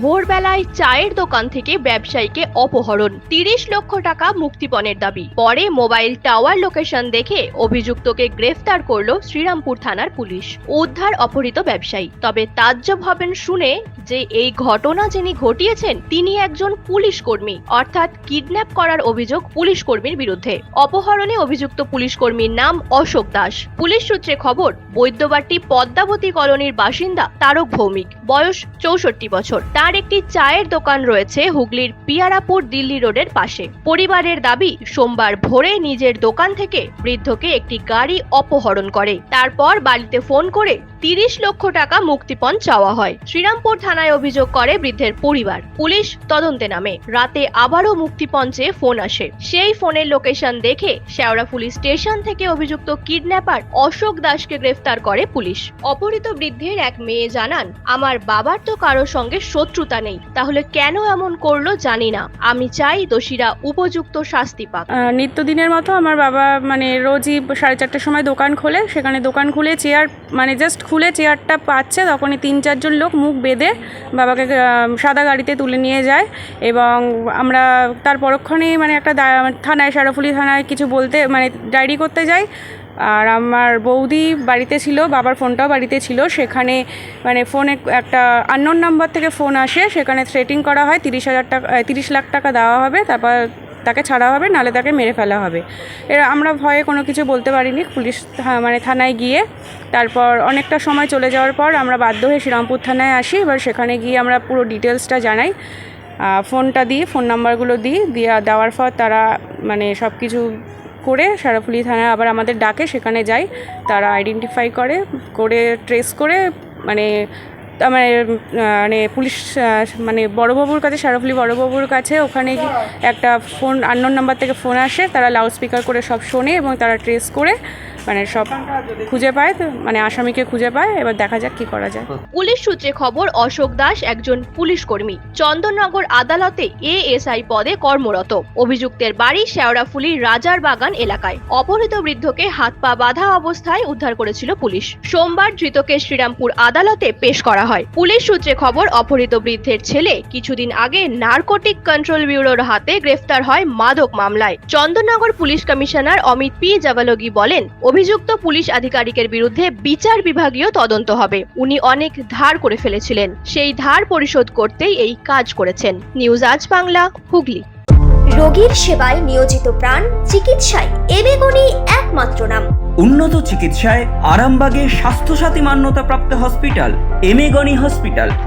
ভোরবেলায় চায়ের দোকান থেকে ব্যবসায়ীকে অপহরণ। তিরিশ লক্ষ টাকা মুক্তিপণের দাবি। পরে মোবাইল টাওয়ার লোকেশন দেখে অভিযুক্তকে গ্রেফতার করল শ্রীরামপুর থানার পুলিশ। উদ্ধার অপহৃত ব্যবসায়ী। তবে তাজ্জব হবেন শুনে যে এই ঘটনা যিনি ঘটিয়েছেন, তিনি একজন পুলিশ কর্মী। অর্থাৎ কিডন্যাপ করার অভিযোগ পুলিশ কর্মীর বিরুদ্ধে। অপহরণে অভিযুক্ত পুলিশ কর্মীর নাম অশোক দাস। পুলিশ সূত্রে খবর বৈদ্যবাট্টি পদ্মাবতী কলোনির বাসিন্দা তারক ভৌমিক। বয়স চৌষট্টি বছর। তার একটি চায়ের দোকান রয়েছে হুগলির পিয়ারাপুর দিল্লি রোডের পাশে। পরিবারের দাবি, সোমবার ভোরে নিজের দোকান থেকে বৃদ্ধকে একটি গাড়ি অপহরণ করে। তারপর বাড়িতে ফোন করে তিরিশ লক্ষ টাকা মুক্তিপণ চাওয়া হয়। শ্রীরামপুর থানায় অভিযোগ করে বৃদ্ধের পরিবার। পুলিশ তদন্তে নামে। রাতে আবারও মুক্তিপণ চেয়ে ফোন আসে। সেই ফোনের লোকেশন দেখে শেওড়া পুলিশ স্টেশন থেকে অভিযুক্ত কিডন্যাপার অশোক দাসকে গ্রেফতার করে পুলিশ। অপহৃত বৃদ্ধের এক মেয়ে জানান, আমার বাবার তো কারোর সঙ্গে শত্রুতা নেই। তাহলে কেন এমন করল জানি না। আমি চাই দোষীরা উপযুক্ত শাস্তি পাক। নিত্যদিনের মতো আমার বাবা মানে রোজই সাড়ে চারটের সময় দোকান খোলে। সেখানে দোকান খুলে চেয়ার মানে জাস্ট খুলে চেয়ারটা পাচ্ছে, তখনই তিন চারজন লোক মুখ বেঁধে বাবাকে সাদা গাড়িতে তুলে নিয়ে যায় এবং আমরা তার পরক্ষণেই মানে একটা থানায়, সারাফুলি থানায় কিছু বলতে মানে ডায়েরি করতে যাই। আর আমার বৌদি বাড়িতে ছিল, বাবার ফোনটাও বাড়িতে ছিল, সেখানে মানে ফোনে একটা আননোন নাম্বার থেকে ফোন আসে, সেখানে থ্রেটিং করা হয়, তিরিশ হাজার টাকা, তিরিশ লাখ টাকা দেওয়া হবে, তারপর তাকে ছাড়া হবে, নালে তাকে মেরে ফেলা হবে। এর আমরা ভয়ে কোনো কিছু বলতে পারিনি। পুলিশ মানে থানায় গিয়ে তারপর অনেকটা সময় চলে যাওয়ার পর আমরা বাধ্য হয়ে শ্রীরামপুর থানায় আসি। এবার সেখানে গিয়ে আমরা পুরো ডিটেলসটা জানাই। ফোনটা দিই, ফোন নাম্বারগুলো দিই, দিয়ে, দেওয়ার পর তারা মানে সব কিছু করে সারাফুলি থানায় আবার আমাদের ডাকে, সেখানে যাই তারা আইডেন্টিফাই করে করে ট্রেস করে মানে তা মানে মানে পুলিশ মানে বড়বাবুর কাছে, শারফলি বড়বাবুর কাছে ওখানে একটা ফোন আননোন নাম্বার থেকে ফোন আসে, তারা লাউড স্পিকার করে সব শোনে এবং তারা ট্রেস করে মানে সব খুঁজে পায় তো মানে আসামিকে খুঁজে পায়, এবার দেখা যাক কী করা যায়। পুলিশ সূত্রে খবর, অশোক দাস একজন পুলিশ কর্মী। চন্দননগর আদালতে এএসআই পদে কর্মরত। অভিযুক্তের বাড়ি শেওড়াফুলির রাজার বাগান এলাকায়। অপহৃত বৃদ্ধকে হাত পা বাঁধা অবস্থায় উদ্ধার করেছিল পুলিশ। সোমবার ধৃতকে শ্রীরামপুর আদালতে পেশ করা হয়। পুলিশ সূত্রে খবর, অপহৃত বৃদ্ধের ছেলে কিছুদিন আগে নার্কোটিক কন্ট্রোল ব্যুরোর হাতে গ্রেফতার হয় মাদক মামলায়। Chandannagar police commissioner Amit P Javalgi বলেন অভিযুক্ত পুলিশ আধিকারিকের বিরুদ্ধে বিচার বিভাগীয় তদন্ত হবে। উনি অনেক ধার করে ফেলেছিলেন। সেই ধার পরিশোধ করতেই এই কাজ করেছেন। নিউজ আজ বাংলা হুগলি। রোগীর সেবায় নিয়োজিত প্রাণ চিকিৎসায় এবেগুনি একমাত্র নাম। উন্নত চিকিৎসায় আরামবাগে স্বাস্থ্যসাথী মান্যতাপ্রাপ্ত হসপিটাল এমেগনি হসপিটাল।